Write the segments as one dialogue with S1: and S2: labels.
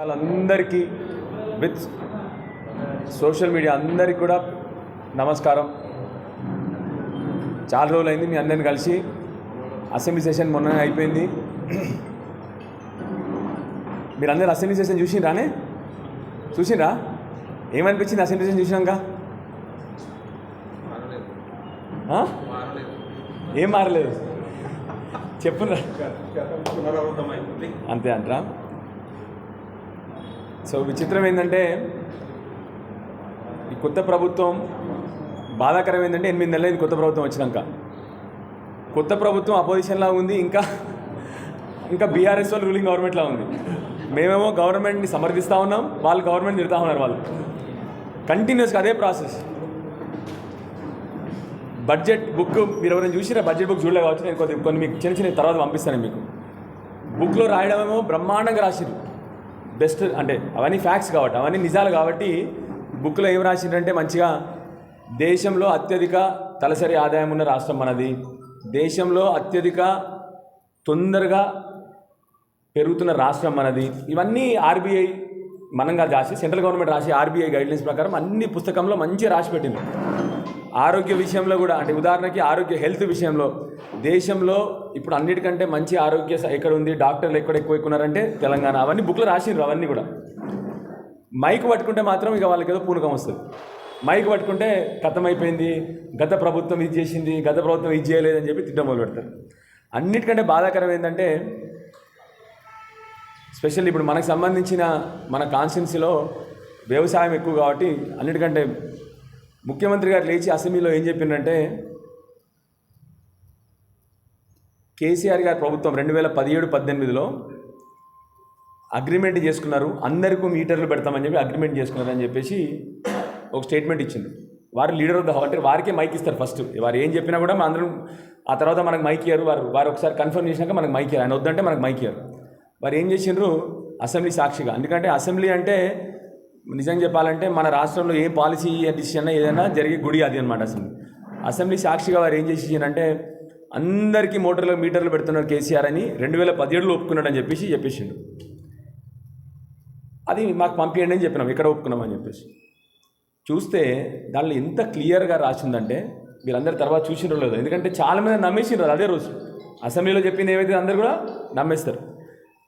S1: వాళ్ళందరికీ with social media అందరికీ కూడా నమస్కారం. చాలా రోజులైంది మీ అందరిని కలిసి అసెంబ్లీ సెషన్ మొన్న అయిపోయింది. మీరు అందరు అసెంబ్లీ సెషన్ చూసిండ్రానే? చూసిండ్రా? ఏమనిపించింది అసెంబ్లీ సెషన్ చూసినాక? ఏం మారలేదు. చెప్పురా. అంతే అంటారా? సో విచిత్రం ఏంటంటే ఈ కొత్త ప్రభుత్వం బాధాకరం ఏంటంటే ఎనిమిది నెలలైంది కొత్త ప్రభుత్వం వచ్చినాక. కొత్త ప్రభుత్వం అపోజిషన్లా ఉంది ఇంకా ఇంకా బీఆర్ఎస్ వాళ్ళు రూలింగ్ గవర్నమెంట్లా ఉంది. మేమేమో గవర్నమెంట్ని సమర్థిస్తూ ఉన్నాం వాళ్ళు గవర్నమెంట్ తిడతా ఉన్నారు వాళ్ళు. కంటిన్యూస్గా అదే ప్రాసెస్ బడ్జెట్ బుక్ మీరు ఎవరైనా చూసినా బడ్జెట్ బుక్ చూడలే కావచ్చు నేను కొద్ది కొన్ని మీకు చిన్న చిన్న తర్వాత పంపిస్తాను మీకు. బుక్లో రాయడమేమో బ్రహ్మాండంగా రాసిరు బెస్ట్ అంటే అవన్నీ ఫ్యాక్ట్స్ కాబట్టి అవన్నీ నిజాలు కాబట్టి బుక్లో ఏం రాసిందంటే మంచిగా దేశంలో అత్యధిక తలసరి ఆదాయం ఉన్న రాష్ట్రం మనది. దేశంలో అత్యధిక తొందరగా పెరుగుతున్న రాష్ట్రం మనది. ఇవన్నీ ఆర్బీఐ మనంగా రాసి సెంట్రల్ గవర్నమెంట్ రాసి ఆర్బీఐ గైడ్లైన్స్ ప్రకారం అన్ని పుస్తకంలో మంచిగా రాసి పెట్టింది ఆరోగ్య విషయంలో కూడా అంటే ఉదాహరణకి ఆరోగ్య హెల్త్ విషయంలో దేశంలో ఇప్పుడు అన్నిటికంటే మంచి ఆరోగ్య ఎక్కడ ఉంది డాక్టర్లు ఎక్కడ ఎక్కువ ఉన్నారంటే తెలంగాణ. అవన్నీ బుక్లో రాసిండ్రు అవన్నీ కూడా. మైక్ పట్టుకుంటే మాత్రం ఇక వాళ్ళకి ఏదో పూనకం వస్తుంది. మైక్ పట్టుకుంటే అయిపోయింది గత ప్రభుత్వం ఇది చేసింది గత ప్రభుత్వం ఇది చేయలేదని చెప్పి తిట్టం మొదలు పెడతారు అన్నిటికంటే బాధాకరం ఏంటంటే స్పెషల్ ఇప్పుడు మనకు సంబంధించిన మన కాన్స్టిట్యున్సీలో వ్యవసాయం ఎక్కువ కాబట్టి అన్నిటికంటే ముఖ్యమంత్రి గారు లేచి అసెంబ్లీలో ఏం చెప్పిందంటే కేసీఆర్ గారి ప్రభుత్వం రెండు వేల పదిహేడు పద్దెనిమిదిలో అగ్రిమెంట్ చేసుకున్నారు అందరికీ మీటర్లు పెడతామని చెప్పి అగ్రిమెంట్ చేసుకున్నారు అని చెప్పేసి ఒక స్టేట్మెంట్ ఇచ్చింది వారు లీడర్ ఆఫ్ ద హౌస్ అంటే వారికే మైక్ ఇస్తారు ఫస్ట్. వారు ఏం చెప్పినా కూడా మన అందరం ఆ తర్వాత మనకు మైక్ ఇయ్యారు. వారు వారు ఒకసారి కన్ఫర్మ్ చేసినాక మనకు మైక్ ఇయ్యారు. ఆయన వద్దంటే మనకు మైక్ ఇయ్యారు. వారు ఏం చేసిండ్రు? అసెంబ్లీ సాక్షిగా. ఎందుకంటే అసెంబ్లీ అంటే నిజం చెప్పాలంటే మన రాష్ట్రంలో ఏ పాలసీ డిసిషన్ ఏదైనా జరిగే గుడి అది అనమాట అసెంబ్లీ అసెంబ్లీ సాక్షిగా వారు ఏం చేసిందంటే అందరికీ మోటార్లు మీటర్లు పెడుతున్నారు కేసీఆర్ అని రెండు వేల పదిహేడులో ఒప్పుకున్నాడు అని చెప్పేసి చెప్పేసిండు. అది మాకు పంపించండి అని చెప్పినాం ఇక్కడ ఒప్పుకున్నాం అని చెప్పేసి. చూస్తే దానిలో ఎంత క్లియర్గా రాసిందంటే వీళ్ళందరూ తర్వాత చూసినో లేదు. ఎందుకంటే చాలా మంది నమ్మేసినారు అదే రోజు. అసెంబ్లీలో చెప్పింది ఏమైతే అందరు కూడా నమ్మేస్తారు.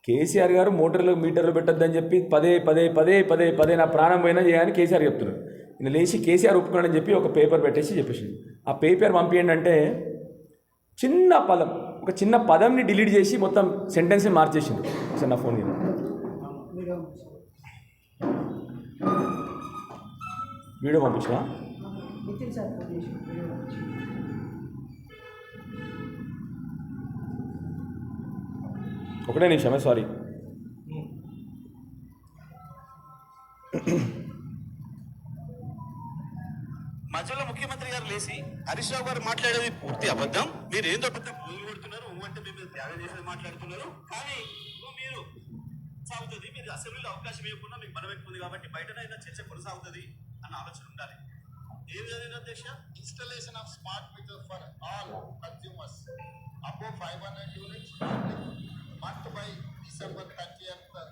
S1: కేసీఆర్ గారు మోటార్లు మీటర్లు పెట్టద్దని చెప్పి పదే పదే పదే పదే పదే నా ప్రాణం పోయినా చేయని కేసీఆర్ చెప్తున్నారు. నేను లేచి కేసీఆర్ ఒప్పుకున్నాడని చెప్పి ఒక పేపర్ పెట్టేసి చెప్పేసింది ఆ పేపర్ పంపించండి అంటే చిన్న పదం ఒక చిన్న పదంని డిలీట్ చేసి మొత్తం సెంటెన్స్ని మార్చేసిండు. సార్ నా ఫోన్ మీద వీడియో పంపించా ఒకటే నిమిషమే సారీ
S2: మధ్యలో ముఖ్యమంత్రి గారు లేచి హరీష్ రావు గారు మాట్లాడేది పూర్తి అబద్ధం. మీరు ఏందో పెద్ద కొడుతున్నారు అంటే మేము త్యాగం చేసేది మాట్లాడుతున్నారు. కానీ మీరు సాగుతుంది మీరు అసెంబ్లీలో అవకాశం ఇవ్వకుండా మీకు బలం ఎక్కువ కాబట్టి బయటనైనా చర్చ కొనసాగుతుంది అన్న ఆలోచన ఉండాలి. ఏం జరిగింది అధ్యక్ష?
S3: Installation of smart meter for all consumers. Above 500 units. Month by December 30th, to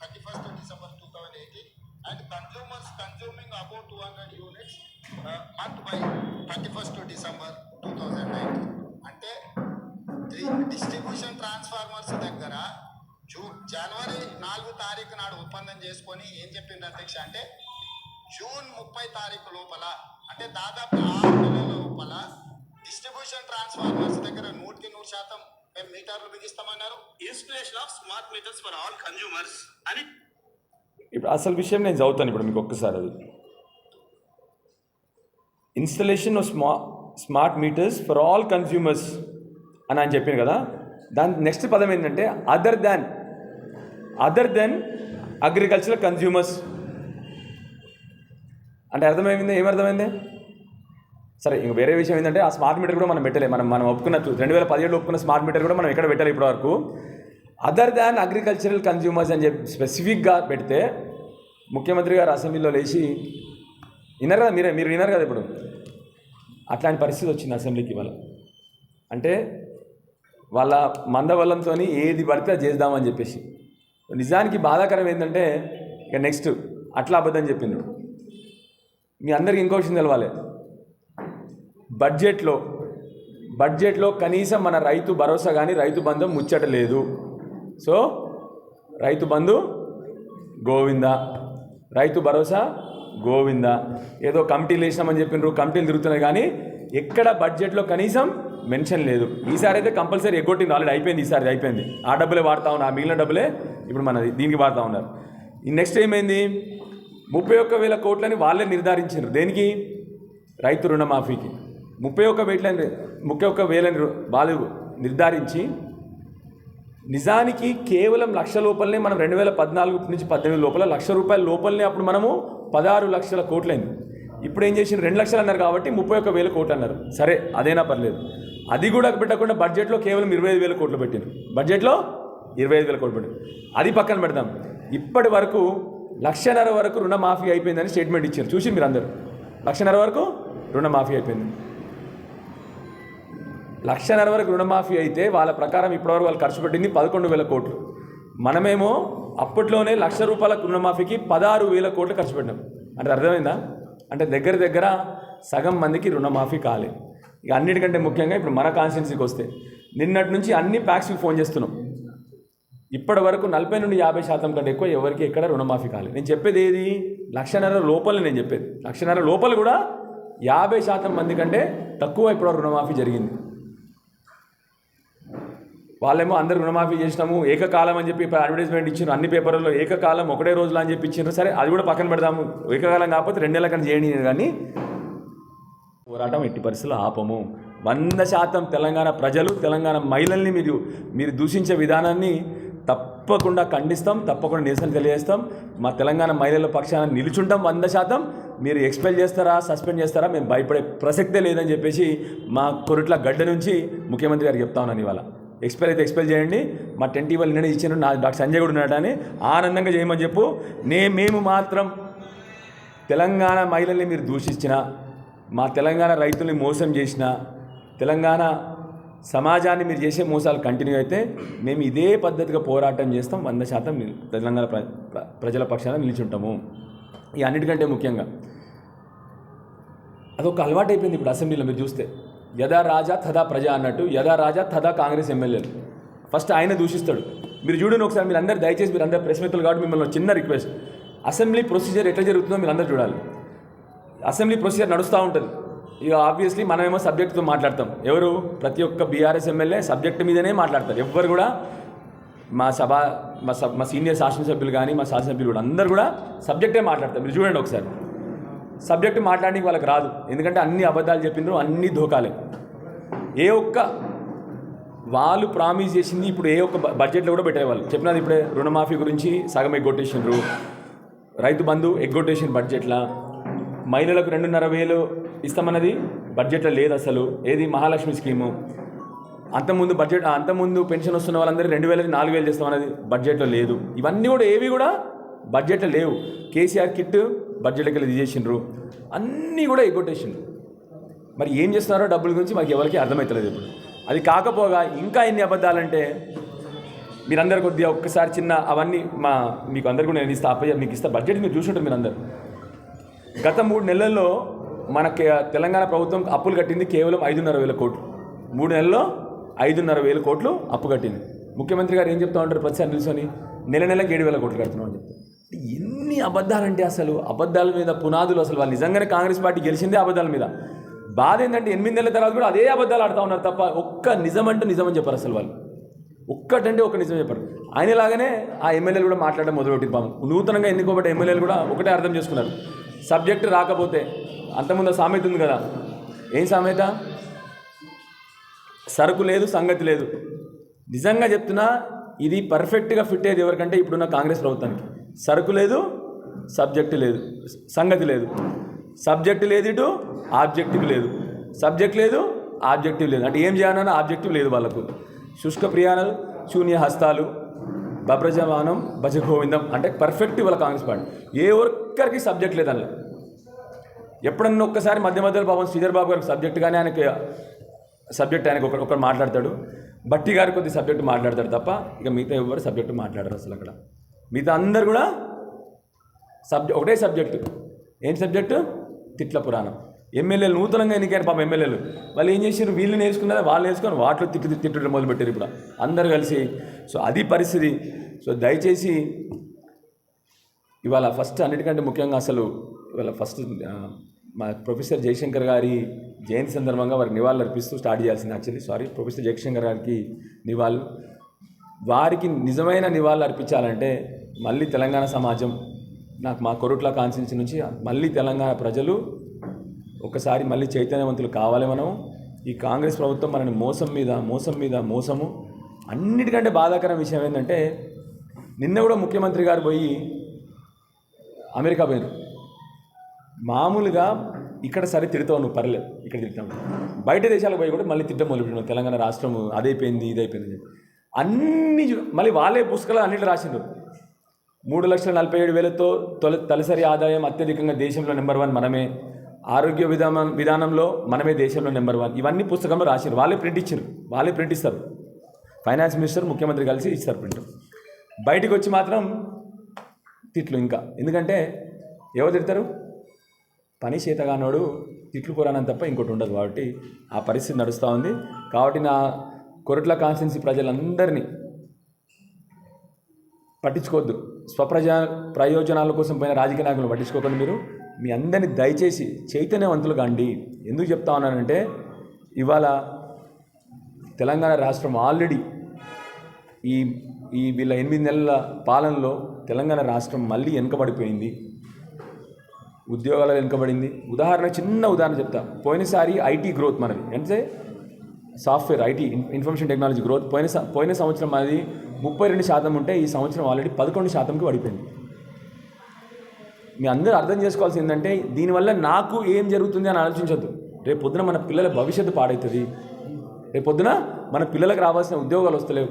S3: 31st of December 2018 and consumers consuming hundred 200 units uh, month by 31st of December 2019. అంటే డిస్ట్రిబ్యూషన్ ట్రాన్స్ఫార్మర్స్ దగ్గర జూన్ జనవరి నాలుగు తారీఖు నాడు ఒప్పందం చేసుకొని ఏం చెప్పింది అధ్యక్ష అంటే జూన్ ముప్పై తారీఖు లోపల అంటే దాదాపు ఆరు నెలల లోపల డిస్ట్రిబ్యూషన్ ట్రాన్స్ఫార్మర్స్ దగ్గర నూటికి నూరు శాతం మేము మీటర్లు బిగిస్తామన్నారు.
S2: Installation of smart meters for all consumers అని.
S1: ఇప్పుడు అసలు విషయం నేను చదువుతాను ఇప్పుడు మీకు ఒక్కసారి అది. Installation of స్మా smart meters for all consumers అని ఆయన చెప్పాను కదా. దాని నెక్స్ట్ పదం ఏంటంటే other than other than agricultural consumers అంటే అర్థమైంది? ఏమర్థమైంది సరే ఇంక వేరే విషయం ఏంటంటే ఆ స్మార్ట్ మీటర్ కూడా మనం పెట్టలే. మనం మనం ఒప్పుకున్న రెండు వేల పదిహేడులో ఒప్పుకున్న స్మార్ట్ మీటర్ కూడా మనం ఎక్కడ పెట్టాలి ఇప్పటి వరకు అదర్ దాన్ అగ్రికల్చరల్ కన్జ్యూమర్స్ అని చెప్పి స్పెసిఫిక్గా పెడితే ముఖ్యమంత్రి గారు అసెంబ్లీలో లేచి విన్నారు కదా మీరే మీరు విన్నారు కదా ఇప్పుడు? అట్లాంటి పరిస్థితి వచ్చింది అసెంబ్లీకి ఇవాళ. అంటే వాళ్ళ మందబలంతో ఏది పడితే అది చేద్దామని చెప్పేసి. నిజానికి బాధాకరం ఏంటంటే ఇక నెక్స్ట్ అట్లా అబద్ధం చెప్పిండ్రు మీ అందరికి ఇంకో విషయం తెలవాలి. బడ్జెట్లో బడ్జెట్లో కనీసం మన రైతు భరోసా కానీ రైతు బంధం ముచ్చట లేదు. సో రైతు బంధు గోవింద. రైతు భరోసా గోవింద. ఏదో కమిటీలు వేసినామని చెప్పిండ్రు కమిటీలు తిరుగుతున్నాయి కానీ ఎక్కడ బడ్జెట్లో కనీసం మెన్షన్ లేదు. ఈసారి అయితే కంపల్సరీ ఎగ్గొట్టింది ఆల్రెడీ అయిపోయింది ఈసారి అయిపోయింది. ఆ డబ్బులే వాడుతూ ఉన్నారు ఆ మిగిలిన డబ్బులే ఇప్పుడు మనది దీనికి వాడుతూ ఉన్నారు. నెక్స్ట్ ఏమైంది? ముప్పై ఒక్క వేల కోట్లని వాళ్ళే నిర్ధారించారు దేనికి? రైతు రుణమాఫీకి. ముప్పై ఒక్క వేలని ముప్పై ఒక్క వేలని బాలు వాళ్ళు నిర్ధారించి నిజానికి కేవలం లక్ష లోపలనే మనం రెండు వేల పద్నాలుగు నుంచి పద్దెనిమిది లోపల లక్ష రూపాయల లోపలనే అప్పుడు మనము పదహారు లక్షల కోట్లైంది. ఇప్పుడు ఏం చేసిన రెండు లక్షలు అన్నారు కాబట్టి ముప్పై ఒక్క వేల కోట్లు అన్నారు. సరే అదేనా పర్లేదు. అది కూడా పెట్టకుండా బడ్జెట్లో కేవలం ఇరవై ఐదు వేల కోట్లు పెట్టారు బడ్జెట్లో ఇరవై ఐదు వేల కోట్లు పెట్టారు అది పక్కన పెడదాం. ఇప్పటి వరకు లక్షన్నర వరకు రుణమాఫీ అయిపోయిందని స్టేట్మెంట్ ఇచ్చారు. చూసి మీరు అందరూ లక్షన్నర వరకు రుణమాఫీ అయిపోయింది. లక్షన్నర వరకు రుణమాఫీ అయితే వాళ్ళ ప్రకారం ఇప్పటివరకు వాళ్ళు ఖర్చు పెట్టింది పదకొండు వేల కోట్లు. మనమేమో అప్పట్లోనే లక్ష రూపాయల రుణమాఫీకి పదహారు వేల కోట్లు ఖర్చు పెట్టినాం. అంటే అర్థమైందా? అంటే దగ్గర దగ్గర సగం మందికి రుణమాఫీ కాలేదు ఇక అన్నిటికంటే ముఖ్యంగా ఇప్పుడు మన కాన్స్టిట్యున్సీకి వస్తే నిన్నటి నుంచి అన్ని ప్యాక్స్కి ఫోన్ చేస్తున్నాం. ఇప్పటి వరకు నలభై నుండి యాభై శాతం కంటే ఎక్కువ ఎవరికి ఎక్కడ రుణమాఫీ కాలేదు నేను చెప్పేది ఏది? లక్షన్నర లోపల నేను చెప్పేది. లక్షన్నర లోపల కూడా యాభై శాతం మంది కంటే తక్కువ ఇప్పుడు రుణమాఫీ జరిగింది. వాళ్ళేమో అందరు రుణమాఫీ చేసినాము ఏకకాలం అని చెప్పి అడ్వర్టైజ్మెంట్ ఇచ్చారు అన్ని పేపర్లలో ఏకకాలం ఒకటే రోజులు అని చెప్పి ఇచ్చారు సరే అది కూడా పక్కన పెడదాము. ఏకకాలం కాకపోతే రెండేళ్ళ కన్నా చేయండి కానీ. పోరాటం ఎట్టి పరిస్థితుల్లో ఆపము. వంద శాతం తెలంగాణ ప్రజలు తెలంగాణ మహిళల్ని మీరు మీరు దూషించే విధానాన్ని తప్పకుండా ఖండిస్తాం తప్పకుండా నిరసన తెలియజేస్తాం. మా తెలంగాణ మహిళల పక్షాన నిలుచుంటాం వంద శాతం. మీరు ఎక్స్పెల్ చేస్తారా సస్పెండ్ చేస్తారా మేము భయపడే ప్రసక్తే లేదని చెప్పేసి మా కొరిట్ల గడ్డ నుంచి ముఖ్యమంత్రి గారికి చెప్తా ఉన్నాను ఇవాళ. ఎక్స్పెల్ అయితే ఎక్స్పెల్ చేయండి. మా టెన్ టీవీ నిన్న ఇచ్చాను నా డాక్టర్ సంజయ్ కూడా ఉన్నాడని ఆనందంగా చేయమని చెప్పు. నే మేము మాత్రం తెలంగాణ మహిళల్ని మీరు దూషించిన మా తెలంగాణ రైతుల్ని మోసం చేసిన తెలంగాణ సమాజాన్ని మీరు చేసే మోసాలు కంటిన్యూ అయితే మేము ఇదే పద్ధతిగా పోరాటం చేస్తాం. వంద శాతం తెలంగాణ ప్ర ప్ర- ప్రజల పక్షాన నిలిచుంటాము. ఈ అన్నిటికంటే ముఖ్యంగా అదొక అలవాటు అయిపోయింది ఇప్పుడు అసెంబ్లీలో మీరు చూస్తే. యదా రాజా తదా ప్రజ అన్నట్టు యదా రాజా తదా కాంగ్రెస్ ఎమ్మెల్యేలు ఫస్ట్ ఆయన దూషిస్తాడు. మీరు చూడండి ఒకసారి మీరు అందరు దయచేసి మీరు అందరు ప్రెస్ మిత్రులు కాబట్టి మిమ్మల్ని చిన్న రిక్వెస్ట్. అసెంబ్లీ ప్రొసీజర్ ఎట్లా జరుగుతుందో మీరు అందరూ చూడాలి. అసెంబ్లీ ప్రొసీజర్ నడుస్తూ ఉంటుంది. ఇక ఆబ్వియస్లీ మనమేమో సబ్జెక్టుతో మాట్లాడతాం. ఎవరు? ప్రతి ఒక్క బీఆర్ఎస్ ఎమ్మెల్యే సబ్జెక్ట్ మీదనే మాట్లాడతారు. ఎవ్వరు కూడా మా సభ మా సబ్ మా సీనియర్ శాసనసభ్యులు కానీ మా శాసనసభ్యులు కూడా అందరు కూడా సబ్జెక్టే మాట్లాడతారు. మీరు చూడండి ఒకసారి. సబ్జెక్ట్ మాట్లాడడానికి వాళ్ళకి రాదు. ఎందుకంటే అన్ని అబద్ధాలు చెప్పిండ్రు అన్ని ధోకాలే. ఏ ఒక్క వాళ్ళు ప్రామిస్ చేసింది ఇప్పుడు ఏ ఒక్క బడ్జెట్లో కూడా పెట్టేవాళ్ళు చెప్పినది ఇప్పుడే రుణమాఫీ గురించి సగం ఎగ్గొట్టేసిండ్రు రైతు బంధు ఎగ్గొట్టేసిన బడ్జెట్లో. మహిళలకు రెండున్నర వేలు ఇస్తామన్నది బడ్జెట్లో లేదు అసలు. ఏది మహాలక్ష్మి స్కీము? అంతకుముందు బడ్జెట్ అంతకుముందు పెన్షన్ వస్తున్న వాళ్ళందరూ రెండు వేలది నాలుగు వేలు చేస్తామన్నది బడ్జెట్లో లేదు. ఇవన్నీ కూడా ఏవి కూడా బడ్జెట్లో లేవు. కేసీఆర్ కిట్ బడ్జెట్కి వెళ్ళి తీసేసిండ్రు. అన్నీ కూడా ఎగ్గొట్టేసిండ్రు మరి ఏం చేస్తున్నారో డబ్బుల గురించి మాకు ఎవరికి అర్థమవుతలేదు ఇప్పుడు. అది కాకపోగా ఇంకా ఎన్ని అబద్ధాలంటే మీరందరు కొద్దిగా ఒక్కసారి చిన్న అవన్నీ మా మీకు అందరు కూడా నేను ఇస్తా అప్పయ్య మీకు ఇస్తా బడ్జెట్ మీరు చూసుంటారు మీరందరూ. గత మూడు నెలల్లో మన తెలంగాణ ప్రభుత్వం అప్పులు కట్టింది కేవలం ఐదున్నర వేల కోట్లు. మూడు నెలల్లో ఐదున్నర వేల కోట్లు అప్పు కట్టింది. ముఖ్యమంత్రి గారు ఏం చెప్తా ఉంటారు ప్రతిసారి నిల్చొని నెల నెలకు ఏడు వేల కోట్లు కడుతున్నాం అని చెప్తారు ఎన్ని అబద్ధాలంటే అసలు అబద్ధాల మీద పునాదులు అసలు వాళ్ళు నిజంగానే కాంగ్రెస్ పార్టీ గెలిచిందే అబద్ధాల మీద. బాధ ఏంటంటే ఎనిమిది నెలల తర్వాత కూడా అదే అబద్ధాలు ఆడుతూ ఉన్నారు తప్ప ఒక్క నిజం అంటే నిజం అని చెప్పారు అసలు వాళ్ళు. ఒక్కటంటే ఒక నిజం చెప్పారు. ఆయనలాగానే ఆ ఎమ్మెల్యేలు కూడా మాట్లాడడం మొదలుపెట్టింది పాము నూతనంగా ఎన్నుకోబడ్డ ఎమ్మెల్యేలు కూడా ఒకటే అర్థం చేసుకున్నారు. సబ్జెక్ట్ రాకపోతే అంతకుముందు సామెత ఉంది కదా. ఏం సామెత? సరుకు లేదు సంగతి లేదు. నిజంగా చెప్తున్నా ఇది పర్ఫెక్ట్గా ఫిట్ అయ్యేది ఎవరికంటే ఇప్పుడున్న కాంగ్రెస్ ప్రభుత్వానికి. సరుకు లేదు సబ్జెక్ట్ లేదు. సంగతి లేదు. సబ్జెక్ట్ లేదు ఇటు ఆబ్జెక్టివ్ లేదు. సబ్జెక్ట్ లేదు ఆబ్జెక్టివ్ లేదు. అంటే ఏం చేయాలన్నా ఆబ్జెక్టివ్ లేదు వాళ్ళకు. శుష్క ప్రియాణాలు శూన్య హస్తాలు బబ్రజమానం భజగోవిందం అంటే పర్ఫెక్ట్ వాళ్ళ కాంగ్రెస్ పార్టీ. ఏ ఒక్కరికి సబ్జెక్ట్ లేదు అందులో ఎప్పుడన్నా ఒక్కసారి మధ్య మధ్యలో పాపం శ్రీధర్ బాబు గారికి సబ్జెక్ట్ కానీ ఆయనకి సబ్జెక్ట్ ఆయనకు ఒకరు ఒకరు మాట్లాడతాడు. బట్టి గారు కొద్ది సబ్జెక్ట్ మాట్లాడతాడు తప్ప ఇక మిగతా ఎవరు సబ్జెక్ట్ మాట్లాడరు అసలు అక్కడ. మిగతా అందరు కూడా సబ్జెక్ట్ ఒకటే సబ్జెక్టు. ఏం సబ్జెక్టు? తిట్ల పురాణం. ఎమ్మెల్యేలు నూతనంగా ఎన్నికైన పాపం ఎమ్మెల్యేలు. వాళ్ళు ఏం చేశారు వీళ్ళు నేర్చుకున్నారు వాళ్ళు నేర్చుకొని వాటిలో తిట్టు తిట్టడం మొదలుపెట్టారు ఇప్పుడు. అందరు కలిసి. సో అది పరిస్థితి. సో దయచేసి ఇవాళ ఫస్ట్ అన్నిటికంటే ముఖ్యంగా అసలు ఇవాళ ఫస్ట్ మా ప్రొఫెసర్ జయశంకర్ గారి జయంతి సందర్భంగా వారికి నివాళులు అర్పిస్తూ స్టార్ట్ చేయాల్సింది యాక్చువల్లీ. సారీ ప్రొఫెసర్ జయశంకర్ గారికి నివాళులు. వారికి నిజమైన నివాళులు అర్పించాలంటే మళ్ళీ తెలంగాణ సమాజం నాకు మా కొరుట్ల కాన్స్టిట్యూన్సీ నుంచి మళ్ళీ తెలంగాణ ప్రజలు ఒకసారి మళ్ళీ చైతన్యవంతులు కావాలి మనం ఈ కాంగ్రెస్ ప్రభుత్వం మనని మోసం మీద మోసం మీద మోసము అన్నిటికంటే బాధాకరం విషయం ఏంటంటే నిన్న కూడా ముఖ్యమంత్రి గారు పోయి అమెరికా పోయారు మామూలుగా ఇక్కడ సరే తిడతావు నువ్వు పర్లేదు ఇక్కడ తిడతావు. బయట దేశాలకు పోయి కూడా మళ్ళీ తిట్టం మొదలుపెట్టినావు తెలంగాణ రాష్ట్రం అదైపోయింది ఇదైపోయింది అన్ని చూ- మళ్ళీ వాళ్ళే పుస్తకాలు అన్నింటి రాసిండ్రు. మూడు లక్షల నలభై ఏడు వేలతో తొలి తలసరి ఆదాయం అత్యధికంగా దేశంలో నెంబర్ వన్ మనమే. ఆరోగ్య విధానం విధానంలో మనమే దేశంలో నెంబర్ వన్. ఇవన్నీ పుస్తకంలో రాశారు వాళ్ళే ప్రింట్ ఇచ్చారు వాళ్ళే ప్రింట్ ఇస్తారు. ఫైనాన్స్ మినిస్టర్ ముఖ్యమంత్రి కలిసి ఇస్తారు ప్రింట్. బయటకు వచ్చి మాత్రం తిట్లు ఇంకా. ఎందుకంటే ఎవరు తిడతారు? పని చేతగానోడు తిట్లు పురాణం తప్ప ఇంకోటి ఉండదు కాబట్టి ఆ పరిస్థితి నడుస్తూ ఉంది. కాబట్టి నా కొరట్ల కాన్స్టిట్యున్సీ ప్రజలందరినీ పట్టించుకోవద్దు. స్వప్రజా ప్రయోజనాల కోసం పోయిన రాజకీయ నాయకులను పట్టించుకోకండి మీరు. మీ అందరినీ దయచేసి చైతన్యవంతులు కాండి. ఎందుకు చెప్తా ఉన్నానంటే ఇవాళ తెలంగాణ రాష్ట్రం ఆల్రెడీ ఈ ఈ వీళ్ళ ఎనిమిది నెలల పాలనలో తెలంగాణ రాష్ట్రం మళ్ళీ వెనుకబడిపోయింది. ఉద్యోగాలు వెనుకబడింది. ఉదాహరణ చిన్న ఉదాహరణ చెప్తా. పోయినసారి ఐటీ గ్రోత్ మనది. అంటే software IT information technology growth. పోయిన పోయిన సంవత్సరం మనది ముప్పై రెండు శాతం ఉంటే ఈ సంవత్సరం ఆల్రెడీ పదకొండు శాతంకి పడిపోయింది. మీ అందరూ అర్థం చేసుకోవాల్సింది ఏంటంటే దీనివల్ల నాకు ఏం జరుగుతుంది అని ఆలోచించద్దు. రేపు పొద్దున మన పిల్లల భవిష్యత్తు పాడవుతుంది రేపు పొద్దున మన పిల్లలకు రావాల్సిన ఉద్యోగాలు వస్తలేవు.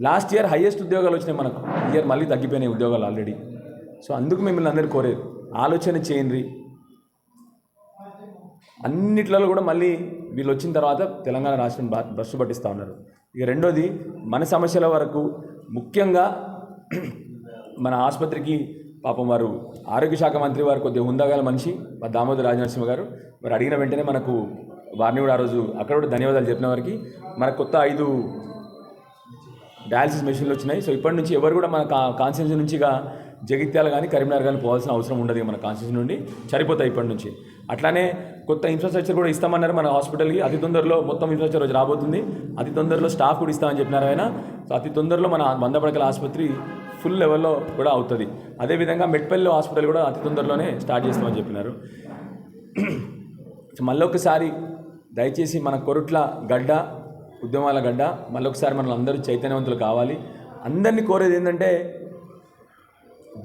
S1: లాస్ట్ ఇయర్ హైయెస్ట్ ఉద్యోగాలు వచ్చినాయి మనకు. ఇయర్ మళ్ళీ తగ్గిపోయినాయి ఉద్యోగాలు ఆల్రెడీ సో అందుకు మిమ్మల్ని అందరూ కోరేది ఆలోచన చేయండి. అన్నిట్లలో కూడా మళ్ళీ వీళ్ళు వచ్చిన తర్వాత తెలంగాణ రాష్ట్రం బా- బస్సు పట్టిస్తూ ఉన్నారు. ఇక రెండోది మన సమస్యల వరకు ముఖ్యంగా మన ఆసుపత్రికి పాపం వారు ఆరోగ్య శాఖ మంత్రి వారు కొద్దిగా ఉందాగల మనిషి మా దామోదర్ రాజనరసింహ గారు. వారు అడిగిన వెంటనే మనకు వారిని కూడా ఆ రోజు అక్కడ కూడా ధన్యవాదాలు చెప్పిన వారికి మనకు కొత్త ఐదు డయాలసిస్ మెషిన్లు వచ్చినాయి. సో ఇప్పటి నుంచి ఎవరు కూడా మన కా కాన్స్టిట్యూన్సీ నుంచి జగిత్యాల కానీ కరీంనగర్ కానీ పోవాల్సిన అవసరం ఉండదు మన కాన్స్టిట్యూన్సీ నుండి. సరిపోతాయి ఇప్పటి నుంచి. అట్లానే కొత్త ఇన్ఫ్రాస్ట్రక్చర్ కూడా ఇస్తామన్నారు మన హాస్పిటల్కి అతి తొందరలో మొత్తం ఇన్ఫ్రాస్ట్రక్చర్ రోజు రాబోతుంది. అతి తొందరలో స్టాఫ్ కూడా ఇస్తామని చెప్పినారు ఆయన. సో అతి తొందరలో మన వంద పడకల ఆసుపత్రి ఫుల్ లెవెల్లో కూడా అవుతుంది. అదేవిధంగా మెట్పల్లి హాస్పిటల్ కూడా అతి తొందరలోనే స్టార్ట్ చేస్తామని చెప్పినారు. మళ్ళొకసారి దయచేసి మన కొరుట్ల గడ్డ ఉద్యమాల గడ్డ మళ్ళొకసారి మనం అందరూ చైతన్యవంతులు కావాలి. అందరినీ కోరేది ఏంటంటే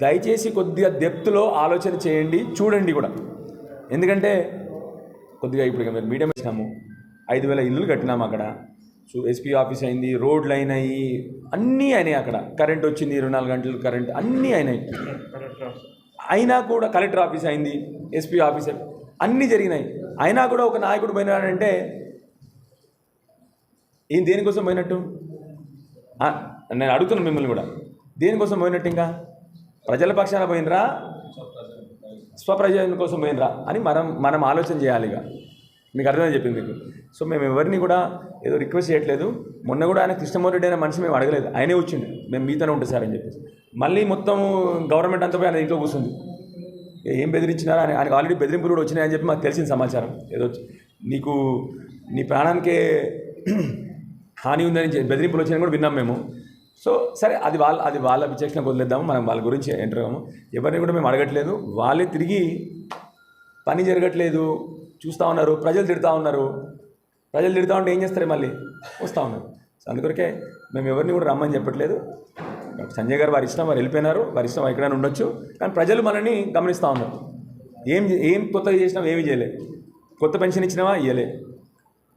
S1: దయచేసి కొద్దిగా డెప్త్లో ఆలోచన చేయండి చూడండి కూడా. ఎందుకంటే కొద్దిగా ఇప్పుడు మీరు మీడియం ఇచ్చినాము ఐదు వేల ఇల్లులు కట్టినాము అక్కడ. సో ఎస్పీ ఆఫీస్ అయింది రోడ్లు అయినాయి అన్నీ అయినాయి అక్కడ. కరెంట్ వచ్చింది ఇరవై నాలుగు గంటలు కరెంట్ అన్నీ అయినాయి. అయినా కూడా కలెక్టర్ ఆఫీస్ అయింది ఎస్పీ ఆఫీస్ అన్నీ జరిగినాయి. అయినా కూడా ఒక నాయకుడు పోయినాడంటే ఈయన దేనికోసం పోయినట్టు? నేను అడుగుతున్నాను మిమ్మల్ని కూడా. దేనికోసం పోయినట్టు ఇంకా? ప్రజల పక్షాన పోయినరా? స్వప్రయోజనం కోసం పోయినరా అని మనం మనం ఆలోచన చేయాలి ఇక. మీకు అర్థమని చెప్పింది మీకు. సో మేము ఎవరిని కూడా ఏదో రిక్వెస్ట్ చేయట్లేదు. మొన్న కూడా ఆయన కృష్ణమోహన్ రెడ్డి అనే మనిషి మేము అడగలేదు. ఆయనే వచ్చిండు. మేము మీతోనే ఉంటుంది సార్ అని చెప్పేసి. మళ్ళీ మొత్తం గవర్నమెంట్ అంతా పోయి ఆయన ఇంట్లో కూర్చుంది. ఏం బెదిరించినారా అని ఆయనకు ఆల్రెడీ బెదిరింపులు కూడా వచ్చినాయని చెప్పి మాకు తెలిసిన సమాచారం. ఏదో నీకు నీ ప్రాణానికే హాని ఉందని బెదిరింపులు వచ్చినాయని కూడా విన్నాం మేము. సో సరే అది వాళ్ళ అది వాళ్ళ విచక్షణ వదిలేద్దాము మనం వాళ్ళ గురించి ఎంటర్ అవ్వము. ఎవరిని కూడా మేము అడగట్లేదు. వాళ్ళే తిరిగి పని జరగట్లేదు చూస్తూ ఉన్నారు ప్రజలు తిడతా ఉన్నారు. ప్రజలు తిడతా ఉంటే ఏం చేస్తారు మళ్ళీ? వస్తూ ఉన్నారు. సో అందుకొరకే మేము ఎవరిని కూడా రమ్మని చెప్పట్లేదు. సంజయ్ గారు వారి ఇష్టం వారు వెళ్ళిపోయినారు. వారి ఇష్టం ఎక్కడైనా ఉండొచ్చు. కానీ ప్రజలు మనల్ని గమనిస్తూ ఉన్నారు. ఏం ఏం కొత్తగా చేసినాం ఏమీ చేయలే కొత్త పెన్షన్ ఇచ్చినావా? ఇయ్యలే.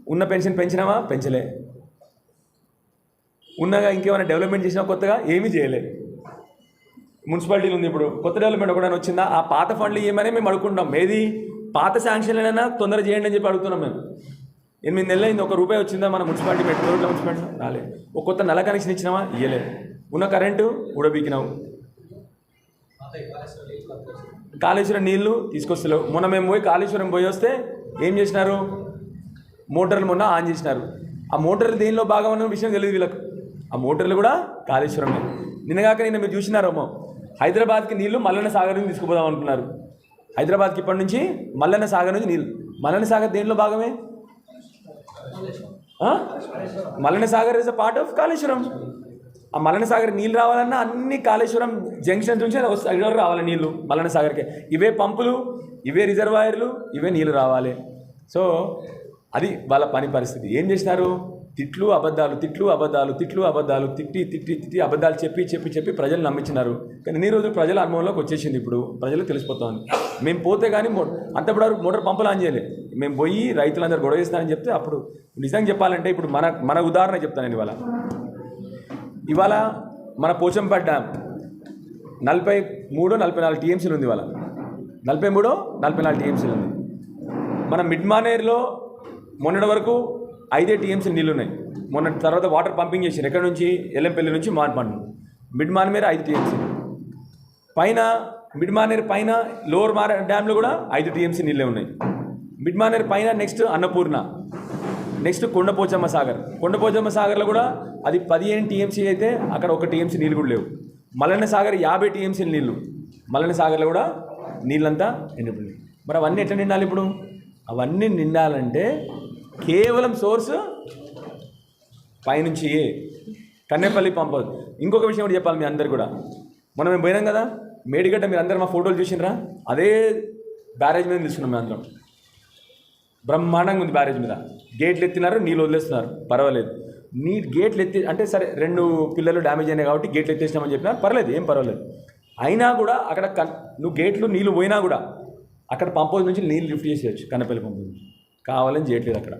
S1: ఉన్న పెన్షన్ పెంచినావా? పెంచలే. ఉన్నగా ఇంకేమైనా డెవలప్మెంట్ చేసినా కొత్తగా ఏమీ చేయలేదు. మున్సిపాలిటీలు ఉంది ఇప్పుడు కొత్త డెవలప్మెంట్ ఒకటైనా వచ్చిందా? ఆ పాత ఫండ్లు ఏమైనా మేము అడుగుకుంటాం ఏది పాత శాంక్షన్లైనా తొందర చేయండి అని చెప్పి అడుగుతున్నాం మేము. ఎనిమిది నెలలు అయింది ఒక రూపాయి వచ్చిందా మన మున్సిపాలిటీ మెట్రో మున్సిపాలిటీ? రాలే ఒక కొత్త నెల కనెక్షన్ ఇచ్చినావా ఇవ్వలేదు ఉన్న కరెంటు ఉడబీకినావు కాళేశ్వరం నీళ్ళు తీసుకొస్తలేవు. మొన్న మేము పోయి కాళేశ్వరం పోయి వస్తే ఏం చేసినారు? మోటార్లు మొన్న ఆన్ చేసినారు. ఆ మోటార్లు దేనిలో భాగం ఉన్న విషయం తెలియదు వీళ్ళకు. ఆ మోటార్లు కూడా కాళేశ్వరమే. నిన్నగాక నిన్న మీరు చూసినారేమో హైదరాబాద్కి నీళ్ళు మల్లన్న సాగర్ నుంచి తీసుకుపోదాం అనుకున్నారు. హైదరాబాద్కి ఇప్పటి నుంచి మల్లన్న సాగర్ నుంచి నీళ్ళు మల్లన్న సాగర్ దేంట్లో భాగమే? ఆ? Mallanna Sagar is a part of Kaleshwaram. ఆ మల్లన సాగర్ నీళ్ళు రావాలన్నా అన్ని కాళేశ్వరం జంక్షన్ నుంచి వస్తాయి రావాలి నీళ్ళు మల్లన సాగర్కే. ఇవే పంపులు ఇవే రిజర్వాయర్లు ఇవే నీళ్ళు రావాలి. సో అది వాళ్ళ పని పరిస్థితి. ఏం చేసినారు? తిట్లు అబద్ధాలు తిట్లు అబద్ధాలు తిట్లు అబద్ధాలు తిట్టి తిట్టి తిట్టి అబద్ధాలు చెప్పి చెప్పి చెప్పి ప్రజలు నమ్మించినారు. కానీ ఇన్ని రోజులు ప్రజల అనుభవంలోకి వచ్చేసింది ఇప్పుడు. ప్రజలు తెలిసిపోతుంది. మేము పోతే కానీ మో అంతప్పుడు వరకు మోటార్ పంపులు ఆన్ చేయలేదు మేము పోయి రైతులందరూ గొడవ చేస్తారని చెప్తే అప్పుడు నిజంగా చెప్పాలంటే ఇప్పుడు మన మన ఉదాహరణ చెప్తాను నేను ఇవాళ. ఇవాళ మన పోచంపేట డ్యామ్ నలభై మూడు నలభై నాలుగు టీఎంసీలు ఉంది ఇవాళ. నలభై మూడు నలభై నాలుగు టీఎంసీలు ఉంది. మన మిడ్ మానేర్లో మొన్నటి వరకు ఐదే టీఎంసీ నీళ్ళు ఉన్నాయి మొన్న తర్వాత వాటర్ పంపింగ్ చేసారు ఎక్కడి నుంచి? ఎల్లంపల్లి నుంచి మాన్పండు. మిడ్ మానేర్ ఐదు టీఎంసీ. పైన మిడ్ మానేరు పైన లోవర్ మార డ్యామ్లో కూడా ఐదు టీఎంసీ నీళ్ళే ఉన్నాయి. మిడ్ మానేరు పైన నెక్స్ట్ అన్నపూర్ణ. నెక్స్ట్ కొండపోచమ్మ సాగర్. కొండపోచమ్మ సాగర్లో కూడా అది పదిహేను టీఎంసీ అయితే అక్కడ ఒక టీఎంసీ నీళ్ళు కూడా లేవు. మల్లన్న సాగర్ యాభై టీఎంసీ నీళ్ళు. మల్లన్న సాగర్లో కూడా నీళ్ళంతా ఎండిపోయినాయి. మరి అవన్నీ ఎట్లా నిండాలి ఇప్పుడు? అవన్నీ నిండాలంటే కేవలం సోర్స్ పైనుంచి కన్నెపల్లి పంపదు ఇంకొక విషయం కూడా చెప్పాలి మీ అందరు కూడా. మనం మేము పోయినాం కదా మేడిగడ్డ మీరు అందరు మా ఫోటోలు చూసినరా అదే బ్యారేజ్ మీద తీసుకున్నాం మేము అందరం. బ్రహ్మాండంగా ఉంది బ్యారేజ్ మీద. గేట్లు ఎత్తినారు నీళ్ళు వదిలేస్తున్నారు. పర్వాలేదు. నీ గేట్లు ఎత్తి అంటే సరే రెండు పిల్లలు డ్యామేజ్ అయినాయి కాబట్టి గేట్లు ఎత్తేసినామని చెప్పినా పర్లేదు ఏం పర్వాలేదు. అయినా కూడా అక్కడ కన్ నువ్వు గేట్లు నీళ్ళు పోయినా కూడా అక్కడ పంపౌజ్ నుంచి నీళ్ళు లిఫ్ట్ చేసేయచ్చు కన్నపల్లి పంపౌజ్ నుంచి. కావాలని చేయట్లేదు అక్కడ.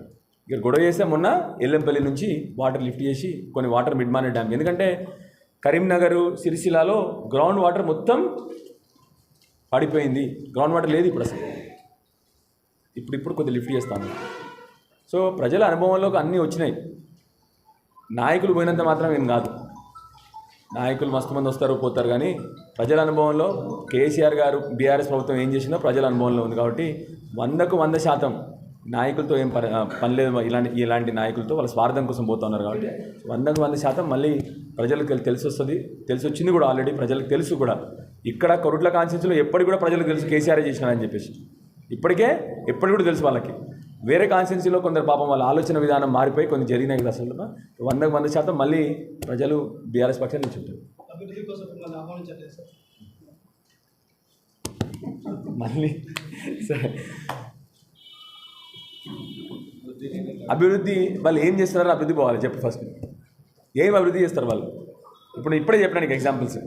S1: ఇక్కడ గొడవ చేస్తే మొన్న ఎల్లంపల్లి నుంచి వాటర్ లిఫ్ట్ చేసి కొన్ని వాటర్ మిడ్మానే డ్యామ్. ఎందుకంటే కరీంనగర్ సిరిసిల్లాలో గ్రౌండ్ వాటర్ మొత్తం పడిపోయింది. గ్రౌండ్ వాటర్ లేదు ఇప్పుడు అసలు. ఇప్పుడు ఇప్పుడు కొద్దిగా లిఫ్ట్ చేస్తాను. సో ప్రజల అనుభవంలోకి అన్నీ వచ్చినాయి. నాయకులు పోయినంత మాత్రం ఏం కాదు. నాయకులు మస్తు మంది వస్తారు పోతారు కానీ ప్రజల అనుభవంలో కేసీఆర్ గారు బీఆర్ఎస్ ప్రభుత్వం ఏం చేసిందో ప్రజల అనుభవంలో ఉంది కాబట్టి వందకు వంద శాతం నాయకులతో ఏం పని పని లేదు ఇలాంటి ఇలాంటి నాయకులతో వాళ్ళ స్వార్థం కోసం పోతా ఉన్నారు కాబట్టి వందకు వంద శాతం మళ్ళీ ప్రజలకు తెలి- తెలిసి వస్తుంది తెలిసి వచ్చింది కూడా ఆల్రెడీ ప్రజలకు తెలుసు కూడా. ఇక్కడ కొరుట్ల కాన్స్టిట్యూన్సీలో ఎప్పటికి కూడా ప్రజలకు తెలుసు కేసీఆర్ చేసినారని చెప్పేసి. ఇప్పటికే ఎప్పటికి కూడా తెలుసు వాళ్ళకి. వేరే కాన్స్టిట్యున్సీలో కొందరు పాపం వాళ్ళ ఆలోచన విధానం మారిపోయి కొన్ని జరిగినాయి కదా అసలు. వందకు వంద శాతం మళ్ళీ ప్రజలు బీఆర్ఎస్ పక్షాన్ని
S4: ఆహ్వానించట్లేదు సార్.
S1: మళ్ళీ సరే. అభివృద్ధి వాళ్ళు ఏం చేస్తున్నారో అభివృద్ధి పోవాలి చెప్పు ఫస్ట్ ఏం అభివృద్ధి చేస్తారు వాళ్ళు? ఇప్పుడు ఇప్పుడే చెప్పడానికి ఎగ్జాంపుల్స్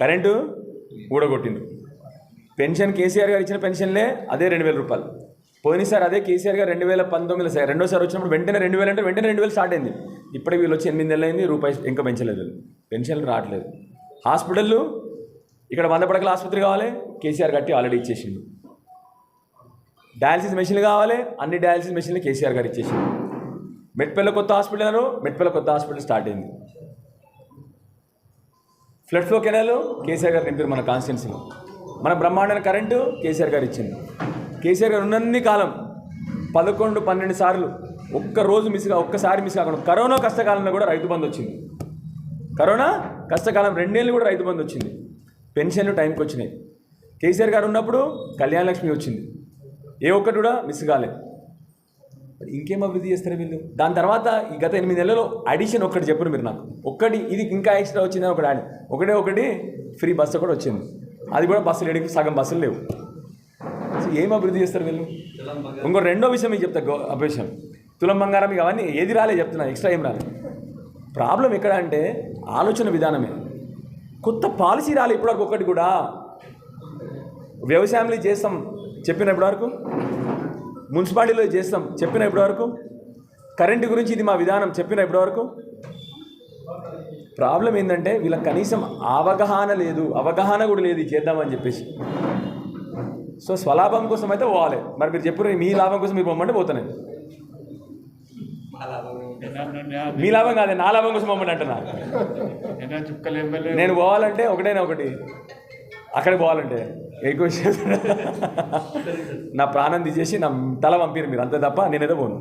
S1: కరెంటు ఊడగొట్టిండు పెన్షన్ కేసీఆర్ గారు ఇచ్చిన పెన్షన్లే అదే రెండు వేల రూపాయలు. పోయినసారి అదే కేసీఆర్ గారు రెండు వేల పంతొమ్మిదిలో సార్ రెండోసారి వచ్చినప్పుడు వెంటనే రెండు వేలు అంటే వెంటనే రెండు వేలు స్టార్ట్ అయింది. ఇప్పటికి వీళ్ళు వచ్చి ఎనిమిది నెలలు అయింది రూపాయి ఇంకా పెంచలేదు పెన్షన్లు రావట్లేదు. హాస్పిటళ్ళు ఇక్కడ వంద పడకల ఆసుపత్రి కావాలి కేసీఆర్ కట్టి ఆల్రెడీ ఇచ్చేసిండు. డయాలసిస్ మెషిన్లు కావాలి అన్ని డయాలసిస్ మెషిన్లు కేసీఆర్ గారు ఇచ్చేసి మెట్పల్లి కొత్త హాస్పిటల్ అన్నారు మెట్పల్లి కొత్త హాస్పిటల్ స్టార్ట్ అయింది. Flood flow canal KCR garu నింపారు మన కాన్స్టిట్యున్సీలో. మన బ్రహ్మాండమైన కరెంటు కేసీఆర్ గారు ఇచ్చింది కేసీఆర్ గారు ఉన్నన్ని కాలం పదకొండు పన్నెండు సార్లు ఒక్క రోజు మిస్ కా ఒక్కసారి మిస్ కాకుండా కరోనా కష్టకాలంలో కూడా రైతు బంధు వచ్చింది. కరోనా కష్టకాలం రెండేళ్ళు కూడా రైతు బంధు వచ్చింది. పెన్షన్లు టైంకి వచ్చినాయి. కేసీఆర్ గారు ఉన్నప్పుడు కళ్యాణ లక్ష్మి వచ్చింది. ఏ ఒక్కటి కూడా మిస్ కాలేదు. మరి ఇంకేం అభివృద్ధి చేస్తారు వీళ్ళు? దాని తర్వాత ఈ గత ఎనిమిది నెలలో అడిషన్ ఒక్కటి చెప్పరు మీరు నాకు. ఒక్కటి ఇది ఇంకా ఎక్స్ట్రా వచ్చిందని ఒకటి యాడ్ ఒకటే ఒకటి ఫ్రీ బస్సు కూడా వచ్చింది. అది కూడా బస్సులు ఎడికి సగం బస్సులు లేవు. సో ఏం అభివృద్ధి చేస్తారు వీళ్ళు? ఇంకో రెండో విషయం మీకు చెప్తా అభిషయం తులం బంగారం ఇక అవన్నీ ఏది రాలే చెప్తున్నా ఎక్స్ట్రా ఏం రాలే. ప్రాబ్లం ఎక్కడ అంటే ఆలోచన విధానమే. కొత్త పాలసీ రాలే ఇప్పటివరకు ఒక్కటి కూడా. వ్యవసాయంలో చేస్తాం చెప్పిన ఇప్పటివరకు మున్సిపాలిటీలో చేస్తాం. చెప్పిన ఇప్పటివరకు కరెంటు గురించి ఇది మా విధానం చెప్పిన ఇప్పటివరకు ప్రాబ్లం ఏంటంటే వీళ్ళకి కనీసం అవగాహన లేదు. అవగాహన కూడా లేదు ఇది చేద్దామని చెప్పేసి. సో స్వలాభం కోసం అయితే పోవాలి. మరి మీరు చెప్పారు మీ లాభం కోసం మీరు పొమ్మంటే పోతానే. మీ లాభం కాదే నా లాభం కోసం పొమ్మంటే అంటున్నా నేను పోవాలంటే ఒకటేనా ఒకటి? అక్కడికి పోవాలంటే? ఎక్కువ నా ప్రాణం తీసేసి నా తల పంపిరు మీరు అంతే తప్ప నేనేదో పోను.